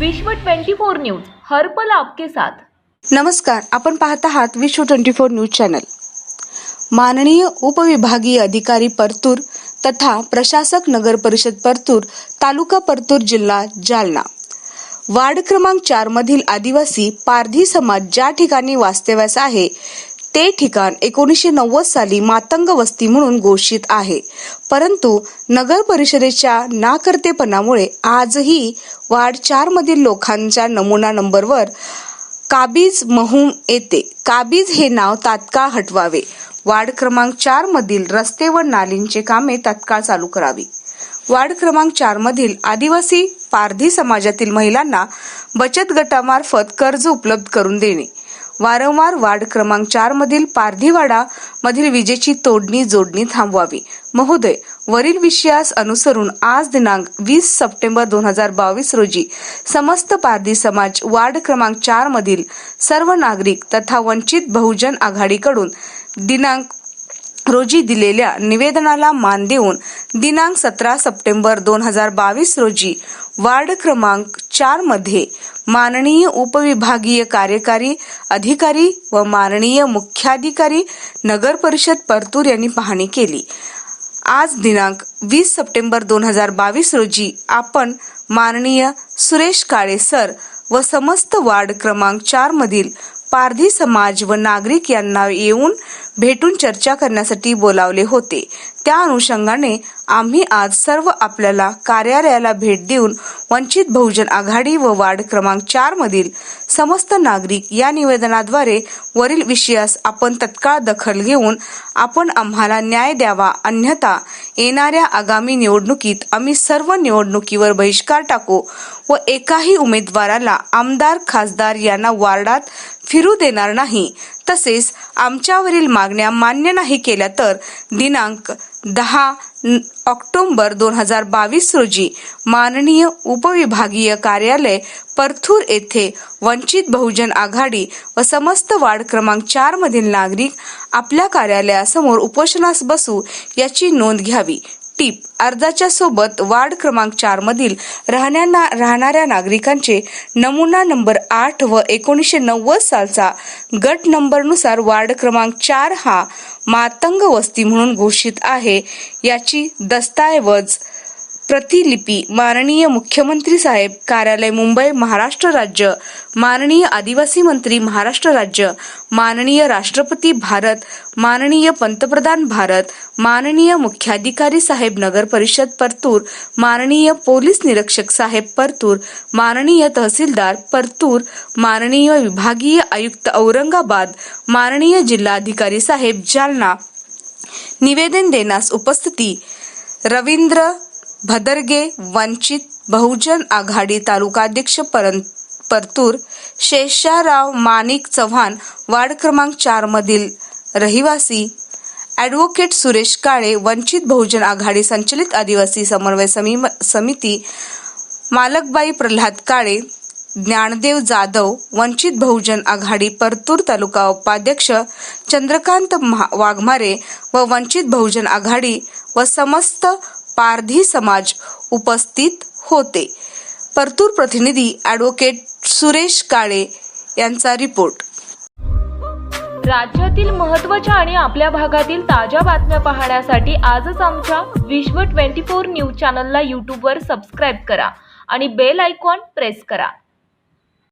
विश्व 24 न्यूज हर्पल आपके साथ. नमस्कार आपण पाहत आहात विश्व ट्वेंटी फोर न्यूज चॅनल. माननीय उपविभागीय अधिकारी परतूर तथा प्रशासक नगर परिषद परतूर तालुका परतूर जिल्हा जालना. वार्ड क्रमांक चार मधील आदिवासी पारधी समाज ज्या ठिकाणी वास्तव्यास आहे ते ठिकाण एकोणीसशे नव्वद साली मातंग वस्ती म्हणून घोषित आहे. परंतु नगर परिषदेच्या नाकर्तेपणामुळे आजही वार्ड चार मधील लोकांच्या नमुना नंबरवर काबीज महूम येते. काबीज हे नाव तात्काळ हटवावे. वार्ड क्रमांक चार मधील रस्ते व नालींचे कामे तात्काळ चालू करावी. वार्ड क्रमांक चार मधील आदिवासी पारधी समाजातील महिलांना बचत गटामार्फत कर्ज उपलब्ध करून देणे. वारंवार वार्ड क्रमांक चार मधील पारधीवाडा मधील विजेची तोडणी जोडणी थांबवावी. महोदय वरील विषयास अनुसरून आज दिनांक वीस सप्टेंबर दोन हजार बावीस रोजी समस्त पारधी समाज वार्ड क्रमांक चार मधील सर्व नागरिक तथा वंचित बहुजन आघाडीकडून दिनांक रोजी दिलेल्या निवेदनाला मान देऊन दिनांक सतरा सप्टेंबर दोन हजार बावीस रोजी वार्ड क्रमांक चारमध्ये माननीय उपविभागीय कार्यकारी अधिकारी व माननीय मुख्याधिकारी नगर परिषद परतूर यांनी पाहणी केली. आज दिनांक वीस सप्टेंबर दोन हजार बावीस रोजी आपण माननीय सुरेश काळे सर व समस्त वार्ड क्रमांक चार मधील पारधी समाज व नागरिक यांना येऊन भेटून चर्चा करण्यासाठी बोलावले होते. त्या अनुषंगाने आम्ही आज सर्व आपल्याला कार्यालयाला भेट देऊन वंचित बहुजन आघाडी व वार्ड क्रमांक चार मधील समस्त नागरिक या निवेदनाद्वारे वरील विषयास आपण तत्काळ दखल घेऊन आपण आम्हाला न्याय द्यावा. अन्यथा येणाऱ्या आगामी निवडणुकीत आम्ही सर्व निवडणुकीवर बहिष्कार टाकू व एकाही उमेदवाराला आमदार खासदार यांना वार्डात फिरू देणार नाही. तसेच आमच्यावरील मागण्या मान्य नाही केल्या तर दिनांक दहा ऑक्टोंबर दोन हजार बावीस रोजी माननीय उपविभागीय कार्यालय परथूर येथे वंचित बहुजन आघाडी व समस्त वार्ड क्रमांक चार मधील नागरिक आपल्या कार्यालयासमोर उपोषणास बसू याची नोंद घ्यावी. टीप. अर्जाच्या सोबत वार्ड क्रमांक चार मधील राहण्या राहणाऱ्या नागरिकांचे नमुना नंबर आठ व एकोणीसशे नव्वद सालचा गट नंबरनुसार वार्ड क्रमांक चार हा मातंग वस्ती म्हणून घोषित आहे. याची दस्तऐवज प्रतिलिपी माननीय मुख्यमंत्री साहेब कार्यालय मुंबई महाराष्ट्र राज्य. माननीय आदिवासी मंत्री महाराष्ट्र राज्य. माननीय राष्ट्रपती भारत. माननीय पंतप्रधान भारत. माननीय मुख्याधिकारी साहेब नगर परिषद परतूर. माननीय पोलीस निरीक्षक साहेब परतूर. माननीय तहसीलदार परतूर. माननीय विभागीय आयुक्त औरंगाबाद. माननीय जिल्हाधिकारी साहेब जालना. निवेदन देण्यास उपस्थिती रवींद्र भदरगे वंचित बहुजन आघाडी तालुकाध्यक्ष परं- परतूर शेषाराव माणिक चव्हाण वार्ड क्रमांक चार मधील रहिवासी ॲडव्होकेट सुरेश काळे वंचित बहुजन आघाडी संचलित आदिवासी समन्वय समी- समिती मालकबाई प्रल्हाद काळे ज्ञानदेव जाधव वंचित बहुजन आघाडी परतूर तालुका उपाध्यक्ष चंद्रकांत महा- वाघमारे व वंचित बहुजन आघाडी व समस्त पारधी समाज उपस्थित होते. परतूर प्रतिनिधी ॲडव्होकेट सुरेश काळे यांचा रिपोर्ट राज्यातील महत्त्वाच्या आणि आपल्या भागातील ताज्या बातम्या पाहण्यासाठी आजच आमच्या विश्व 24 न्यूज चॅनलला यूट्यूबवर सबस्क्राईब करा आणि बेल आयकॉन प्रेस करा.